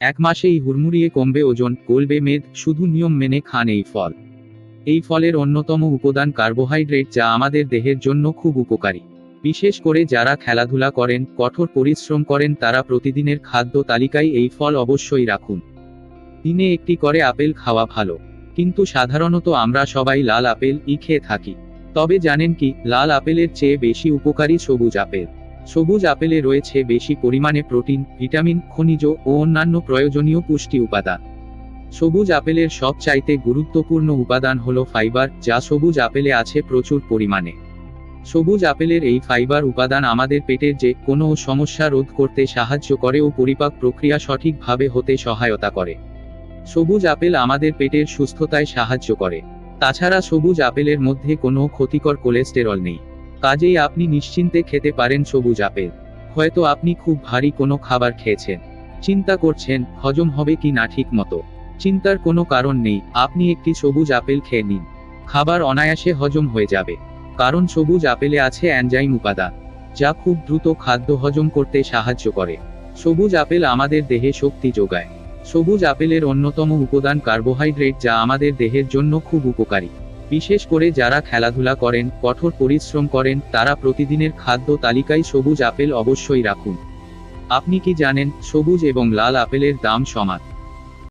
এক মাসেই হুড়মুড়িয়ে কমবে ওজন, গলবে মেদ, শুধু নিয়ম মেনে খান এই ফল। এই ফলের অন্যতম উপাদান কার্বোহাইড্রেট যা আমাদের দেহের জন্য খুব উপকারী। বিশেষ করে যারা খেলাধুলা করেন, কঠোর পরিশ্রম করেন, তারা প্রতিদিনের খাদ্য তালিকায় এই ফল অবশ্যই রাখুন। দিনে একটি করে আপেল খাওয়া ভালো। কিন্তু সাধারণত আমরা সবাই লাল আপেল ই খেয়ে থাকি। তবে জানেন কি, লাল আপেলের চেয়ে বেশি উপকারী সবুজ আপেল। সবুজ আপেলে রয়েছে বেশি পরিমাণে প্রোটিন, ভিটামিন, খনিজ ও অন্যান্য প্রয়োজনীয় পুষ্টি উপাদান। সবুজ আপেলের সবচাইতে গুরুত্বপূর্ণ উপাদান হলো ফাইবার, যা সবুজ আপেলে আছে প্রচুর পরিমাণে। সবুজ আপেলের এই ফাইবার উপাদান আমাদের পেটের যে কোনো সমস্যা রোধ করতে সাহায্য করে ও পরিপাক প্রক্রিয়া সঠিকভাবে হতে সহায়তা করে। সবুজ আপেল আমাদের পেটের সুস্থতায় সাহায্য করে। তাছাড়া সবুজ আপেলের মধ্যে কোনো ক্ষতিকর কোলেস্টেরল নেই। কাজেই আপনি নিশ্চিন্তে খেতে পারেন সবুজ আপেল। হয়তো আপনি খুব ভারী কোনো খাবার খেয়েছেন। চিন্তা করছেন, হজম হবে কি না ঠিক মতো। চিন্তার কোনো কারণ নেই, আপনি একটি সবুজ আপেল খেয়ে নিন। খাবার অনায়াসে হজম হয়ে যাবে। কারণ সবুজ আপেলে আছে অ্যানজাইম উপাদান, যা খুব দ্রুত খাদ্য হজম করতে সাহায্য করে। সবুজ আপেল আমাদের দেহে শক্তি যোগায়। সবুজ আপেলের অন্যতম উপাদান কার্বোহাইড্রেট যা আমাদের দেহের জন্য খুব উপকারী। বিশেষ করে যারা খেলাধুলা করেন, কঠোর পরিশ্রম করেন, তারা প্রতিদিনের খাদ্য তালিকায় সবুজ আপেল অবশ্যই রাখুন। আপনি কি জানেন, সবুজ এবং লাল আপেলের দাম সমান?